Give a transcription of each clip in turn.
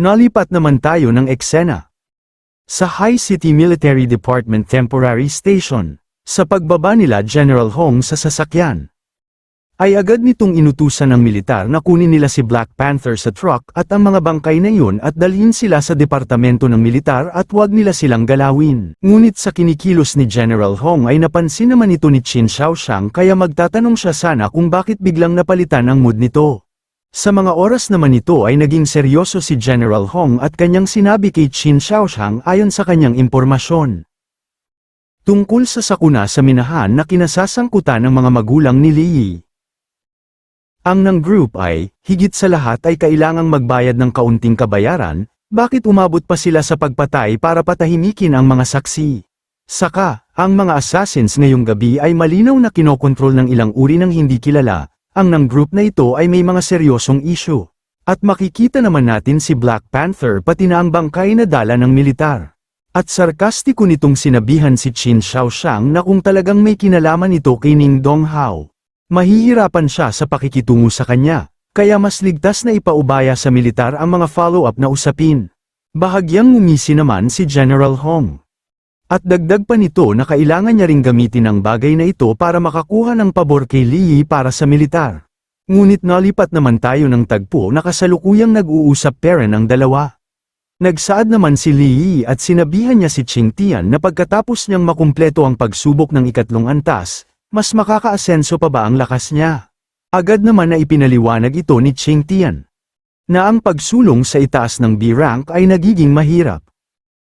Nalipat naman tayo ng eksena. Sa High City Military Department Temporary Station, sa pagbaba nila General Hong sa sasakyan, ay agad nitong inutusan ng militar na kunin nila si Black Panther sa truck at ang mga bangkay na iyon at dalhin sila sa departamento ng militar at huwag nila silang galawin. Ngunit sa kinikilos ni General Hong ay napansin naman ito ni Qin Shaoxiang kaya magtatanong siya sana kung bakit biglang napalitan ang mood nito. Sa mga oras naman ito ay naging seryoso si General Hong at kanyang sinabi kay Qin Shaoxiang ayon sa kanyang impormasyon. Tungkol sa sakuna sa minahan na kinasasangkutan ng mga magulang ni Li Yi. Ang ng group ay, higit sa lahat ay kailangang magbayad ng kaunting kabayaran, bakit umabot pa sila sa pagpatay para patahimikin ang mga saksi? Saka, ang mga assassins ngayong gabi ay malinaw na kinokontrol ng ilang uri ng hindi kilala, ang ng group na ito ay may mga seryosong issue. At makikita naman natin si Black Panther pati na ang bangkay na dala ng militar. At sarkastiko nitong sinabihan si Qin Shaoxiang na kung talagang may kinalaman ito kay Ning Donghao. Mahihirapan siya sa pakikitungo sa kanya, kaya mas ligtas na ipaubaya sa militar ang mga follow-up na usapin. Bahagyang umisi naman si General Hong. At dagdag pa nito na kailangan niya ring gamitin ang bagay na ito para makakuha ng pabor kay Li Yi para sa militar. Ngunit nalipat naman tayo ng tagpo na kasalukuyang nag-uusap peren ang dalawa. Nagsaad naman si Li at sinabihan niya si Ching Tian na pagkatapos niyang makumpleto ang pagsubok ng ikatlong antas, mas makakaasenso pa ba ang lakas niya? Agad naman na ipinaliwanag ito ni Ching Tian. Na ang pagsulong sa itaas ng B-rank ay nagiging mahirap.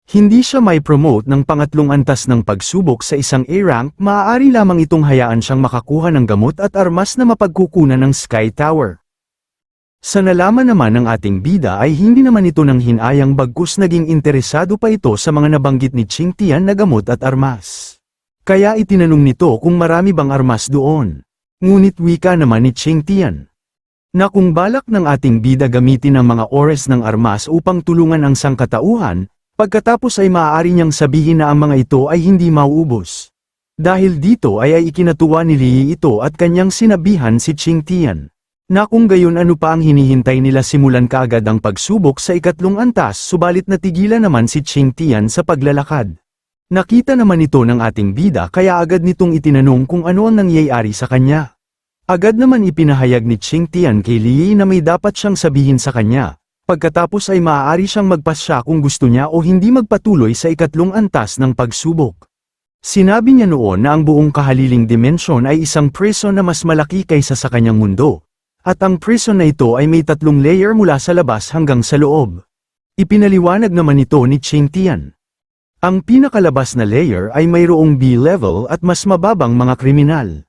Hindi siya may promote ng pangatlong antas ng pagsubok sa isang A-rank, maaari lamang itong hayaan siyang makakuha ng gamot at armas na mapagkukunan ng Sky Tower. Sa nalaman naman ng ating bida ay hindi naman ito nang hinayang bagkus naging interesado pa ito sa mga nabanggit ni Ching Tian na gamot at armas. Kaya itinanong nito kung marami bang armas doon. Ngunit wika naman ni Ching Tian. Na kung balak ng ating bida gamitin ang mga ores ng armas upang tulungan ang sangkatauhan, pagkatapos ay maaari niyang sabihin na ang mga ito ay hindi mauubos. Dahil dito ay ay ikinatuwa ni Li ito at kanyang sinabihan si Ching Tian. Na kung gayon ano pa ang hinihintay nila simulan kaagad ang pagsubok sa ikatlong antas subalit natigilan naman si Ching Tian sa paglalakad. Nakita naman ito ng ating bida kaya agad nitong itinanong kung ano ang nangyayari sa kanya. Agad naman ipinahayag ni Ching Tian kay Li na may dapat siyang sabihin sa kanya, pagkatapos ay maaari siyang magpasya kung gusto niya o hindi magpatuloy sa ikatlong antas ng pagsubok. Sinabi niya noon na ang buong kahaliling dimensyon ay isang prison na mas malaki kaysa sa kanyang mundo, at ang prison na ito ay may tatlong layer mula sa labas hanggang sa loob. Ipinaliwanag naman ito ni Ching Tian. Ang pinakalabas na layer ay mayroong B-level at mas mababang mga kriminal.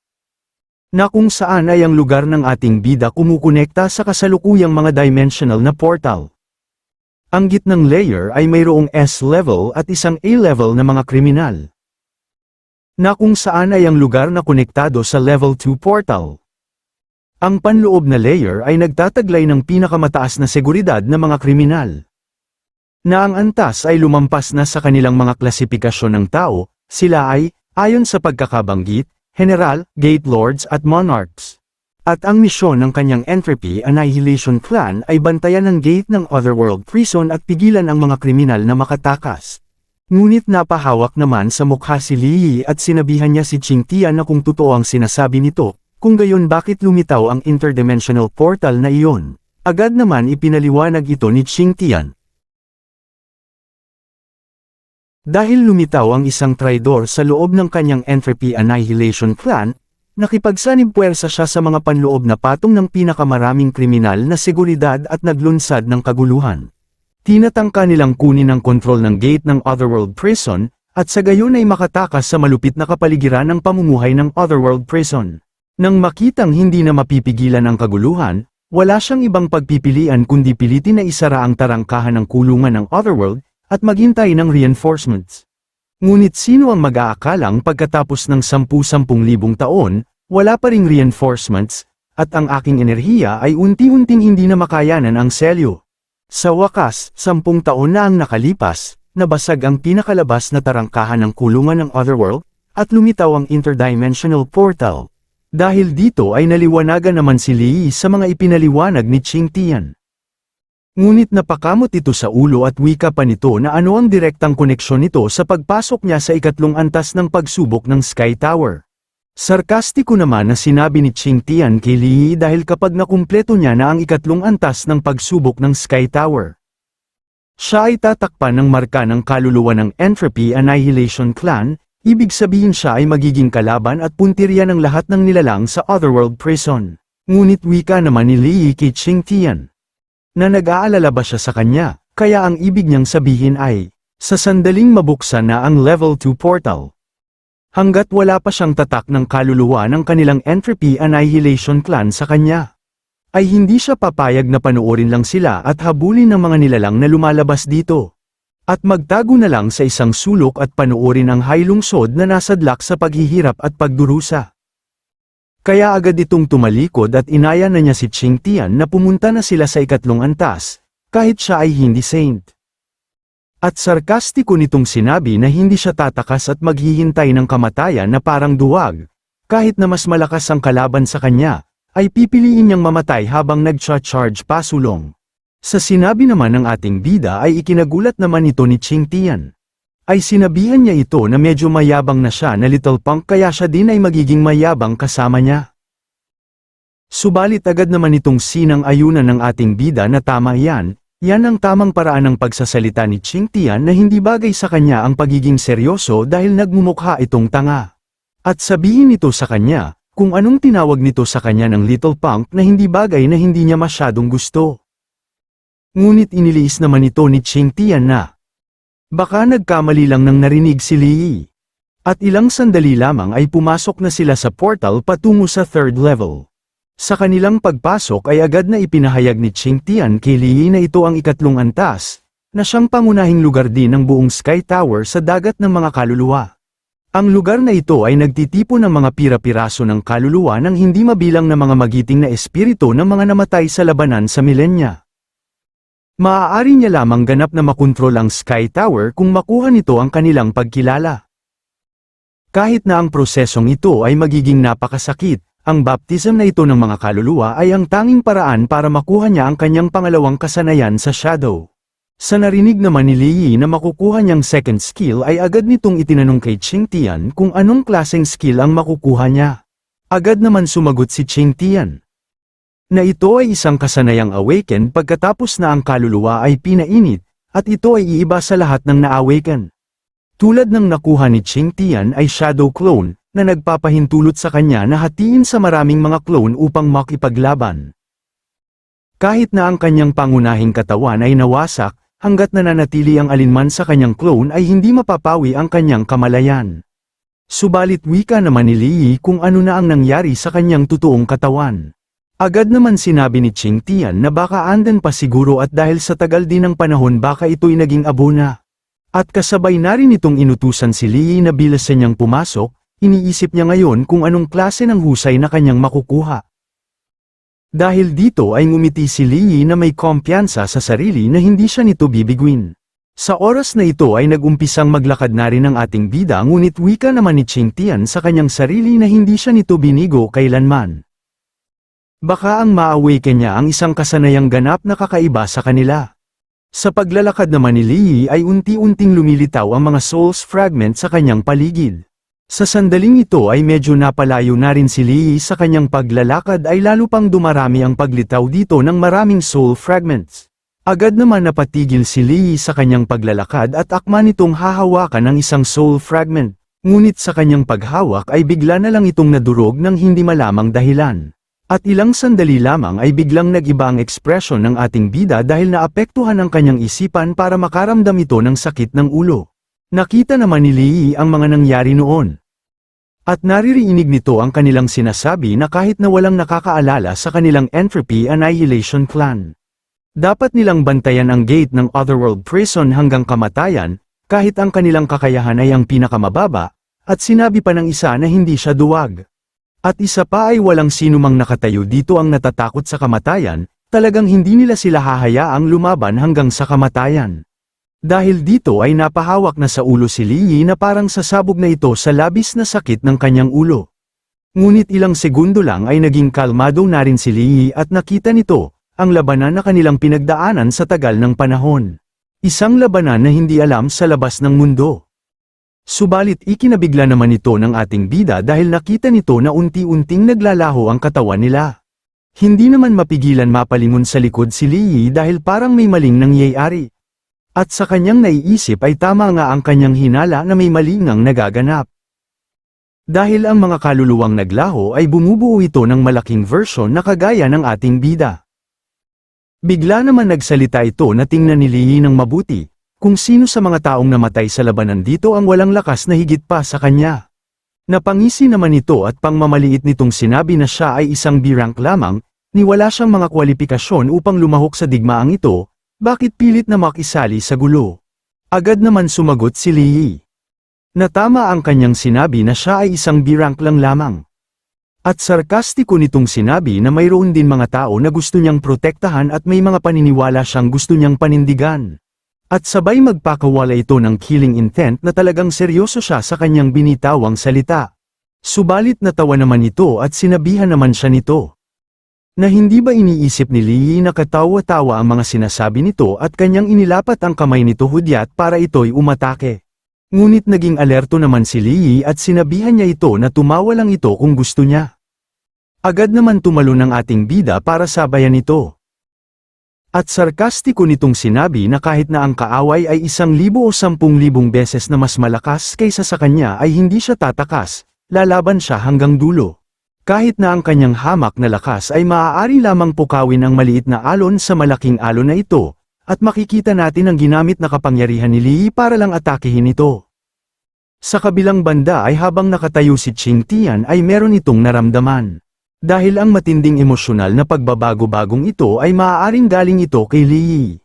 Na kung saan ay ang lugar ng ating bida kumukonekta sa kasalukuyang mga dimensional na portal. Ang gitnang layer ay mayroong S-level at isang A-level na mga kriminal. Na kung saan ay ang lugar na konektado sa level 2 portal. Ang panloob na layer ay nagtataglay ng pinakamataas na seguridad na mga kriminal na ang antas ay lumampas na sa kanilang mga klasifikasyon ng tao, sila ay, ayon sa pagkakabanggit, General, Gate Lords at Monarchs. At ang misyon ng kanyang Entropy Annihilation Plan ay bantayan ang gate ng Otherworld Prison at pigilan ang mga kriminal na makatakas. Ngunit napahawak naman sa mukha si Li Yi at sinabihan niya si Ching Tian na kung totoo ang sinasabi nito, kung gayon bakit lumitaw ang interdimensional portal na iyon. Agad naman ipinaliwanag ito ni Ching Tian. Dahil lumitaw ang isang traidor sa loob ng kanyang Entropy Annihilation Plan, nakipagsanib puwersa siya sa mga panloob na patong ng pinakamaraming kriminal na seguridad at naglunsad ng kaguluhan. Tinatangka nilang kunin ang kontrol ng gate ng Otherworld Prison, at sa gayon ay makatakas sa malupit na kapaligiran ng pamumuhay ng Otherworld Prison. Nang makitang hindi na mapipigilan ang kaguluhan, wala siyang ibang pagpipilian kundi pilitin na isara ang tarangkahan ng kulungan ng Otherworld, at maghintay ng reinforcements. Ngunit sino ang mag-aakalang pagkatapos ng 10-10,000 taon, wala pa ring reinforcements, at ang aking enerhiya ay unti-unting hindi na makayanan ang selyo. Sa wakas, sampung taon na ang nakalipas, nabasag ang pinakalabas na tarangkahan ng kulungan ng Otherworld, at lumitaw ang interdimensional portal. Dahil dito ay naliwanagan naman si Lee sa mga ipinaliwanag ni Ching Tian. Ngunit napakamot ito sa ulo at wika pa nito na ano ang direktang koneksyon nito sa pagpasok niya sa ikatlong antas ng pagsubok ng Sky Tower. Sarkastiko naman na sinabi ni Ching Tian kay Li Yi dahil kapag nakumpleto niya na ang ikatlong antas ng pagsubok ng Sky Tower. Siya ay tatakpan ng marka ng kaluluwa ng Entropy Annihilation Clan, ibig sabihin siya ay magiging kalaban at puntirya ng lahat ng nilalang sa Otherworld Prison. Ngunit wika naman ni Li Yi kay Ching Tian na nag-aalala ba siya sa kanya, kaya ang ibig niyang sabihin ay, sa sandaling mabuksan na ang level 2 portal. Hanggat wala pa siyang tatak ng kaluluwa ng kanilang Entropy Annihilation Clan sa kanya, ay hindi siya papayag na panoorin lang sila at habulin ng mga nilalang na lumalabas dito. At magtago na lang sa isang sulok at panoorin ang haylungsod na nasadlak sa paghihirap at pagdurusa. Kaya agad itong tumalikod at inaya na niya si Ching Tian na pumunta na sila sa ikatlong antas, kahit siya ay hindi saint. At sarkastiko nitong sinabi na hindi siya tatakas at maghihintay ng kamatayan na parang duwag, kahit na mas malakas ang kalaban sa kanya, ay pipiliin niyang mamatay habang nag-charge pasulong. Sa sinabi naman ng ating bida ay ikinagulat naman ito ni Ching Tian. Ay sinabihan niya ito na medyo mayabang na siya na little punk kaya siya din ay magiging mayabang kasama niya. Subalit agad naman itong sinang ayunan ng ating bida na tama yan, yan ang tamang paraan ng pagsasalita ni Ching Tian na hindi bagay sa kanya ang pagiging seryoso dahil nagmumukha itong tanga. At sabihin nito sa kanya, kung anong tinawag nito sa kanya ng little punk na hindi bagay na hindi niya masyadong gusto. Ngunit iniliis naman ito ni Ching Tian na, baka nagkamali lang nang narinig si Li. At ilang sandali lamang ay pumasok na sila sa portal patungo sa third level. Sa kanilang pagpasok ay agad na ipinahayag ni Ching Tian kay Li na ito ang ikatlong antas, na siyang pangunahing lugar din ng buong Sky Tower sa dagat ng mga kaluluwa. Ang lugar na ito ay nagtitipo ng mga pira-piraso ng kaluluwa ng hindi mabilang na mga magiting na espiritu ng mga namatay sa labanan sa milenya. Maaari niya lamang ganap na makontrol ang Sky Tower kung makuha nito ang kanilang pagkilala. Kahit na ang prosesong ito ay magiging napakasakit, ang baptism na ito ng mga kaluluwa ay ang tanging paraan para makuha niya ang kanyang pangalawang kasanayan sa Shadow. Sa narinig naman ni Li Yi na makukuha niyang second skill ay agad nitong itinanong kay Ching Tian kung anong klaseng skill ang makukuha niya. Agad naman sumagot si Ching Tian. Na ito ay isang kasanayang awaken pagkatapos na ang kaluluwa ay pinainit, at ito ay iiba sa lahat ng na-awaken. Tulad ng nakuha ni Ching Tian ay Shadow Clone, na nagpapahintulot sa kanya na hatiin sa maraming mga clone upang makipaglaban. Kahit na ang kanyang pangunahing katawan ay nawasak, hanggat nananatili ang alinman sa kanyang clone ay hindi mapapawi ang kanyang kamalayan. Subalit wika naman ni Li kung ano na ang nangyari sa kanyang totoong katawan. Agad naman sinabi ni Ching Tian na baka andan pa siguro at dahil sa tagal din ng panahon baka ito'y naging abo na. At kasabay na rin itong inutusan si Li na bilasan niyang pumasok, iniisip niya ngayon kung anong klase ng husay na kanyang makukuha. Dahil dito ay ngumiti si Li na may kumpiyansa sa sarili na hindi siya nito bibigwin. Sa oras na ito ay nagumpisang maglakad na rin ang ating bida ngunit wika naman ni Ching Tian sa kanyang sarili na hindi siya nito binigo kailanman. Baka ang ma-awaken niya ang isang kasanayang ganap na kakaiba sa kanila. Sa paglalakad naman ni Li ay unti-unting lumilitaw ang mga souls fragment sa kanyang paligid. Sa sandaling ito ay medyo napalayo na rin si Lee sa kanyang paglalakad ay lalo pang dumarami ang paglitaw dito ng maraming soul fragments. Agad naman napatigil si Lee sa kanyang paglalakad at akma nitong hahawakan ng isang soul fragment. Ngunit sa kanyang paghawak ay bigla na lang itong nadurog ng hindi malamang dahilan. At ilang sandali lamang ay biglang nag-iba ang ekspresyon ng ating bida dahil naapektuhan ang kanyang isipan para makaramdam ito ng sakit ng ulo. Nakita naman ni Lee ang mga nangyari noon. At naririnig nito ang kanilang sinasabi na kahit na walang nakakaalala sa kanilang Entropy Annihilation Clan. Dapat nilang bantayan ang gate ng Otherworld Prison hanggang kamatayan, kahit ang kanilang kakayahan ay ang pinakamababa, at sinabi pa ng isa na hindi siya duwag. At isa pa ay walang sinumang nakatayo dito ang natatakot sa kamatayan, talagang hindi nila sila hahayaang lumaban hanggang sa kamatayan. Dahil dito ay napahawak na sa ulo si Li na parang sasabog na ito sa labis na sakit ng kanyang ulo. Ngunit ilang segundo lang ay naging kalmado na rin si Li at nakita nito, ang labanan na kanilang pinagdaanan sa tagal ng panahon. Isang labanan na hindi alam sa labas ng mundo. Subalit ikinabigla naman ito ng ating bida dahil nakita nito na unti-unting naglalaho ang katawan nila. Hindi naman mapigilan mapalingon sa likod si Lee dahil parang may maling nangyayari. At sa kanyang naiisip ay tama nga ang kanyang hinala na may mali ngang nagaganap. Dahil ang mga kaluluwang naglaho ay bumubuo ito ng malaking version na kagaya ng ating bida. Bigla naman nagsalita ito na tingnan ni Lee ng mabuti, kung sino sa mga taong namatay sa labanan dito ang walang lakas na higit pa sa kanya. Napangisi naman ito at pangmamaliit nitong sinabi na siya ay isang B-rank lamang, ni wala siyang mga kwalifikasyon upang lumahok sa digmaang ito, bakit pilit na makisali sa gulo? Agad naman sumagot si Lee. Natama ang kanyang sinabi na siya ay isang B-rank lang lamang. At sarkastiko nitong sinabi na mayroon din mga tao na gusto niyang protektahan at may mga paniniwala siyang gusto niyang panindigan. At sabay magpakawala ito ng killing intent na talagang seryoso siya sa kanyang binitawang salita. Subalit natawa naman ito at sinabihan naman siya nito. Na hindi ba iniisip ni Lee na katawa-tawa ang mga sinasabi nito at kanyang inilapat ang kamay nito hudyat para ito'y umatake. Ngunit naging alerto naman si Lee at sinabihan niya ito na tumawa lang ito kung gusto niya. Agad naman tumalo ng ating bida para sabayan ito. At sarkastiko nitong sinabi na kahit na ang kaaway ay isang libo o sampung libong beses na mas malakas kaysa sa kanya ay hindi siya tatakas, lalaban siya hanggang dulo. Kahit na ang kanyang hamak na lakas ay maaari lamang pukawin ang maliit na alon sa malaking alon na ito, at makikita natin ang ginamit na kapangyarihan ni Lee para lang atakihin ito. Sa kabilang banda ay habang nakatayo si Ching Tian ay meron itong naramdaman. Dahil ang matinding emosyonal na pagbabago-bagong ito ay maaaring galing ito kay Lee.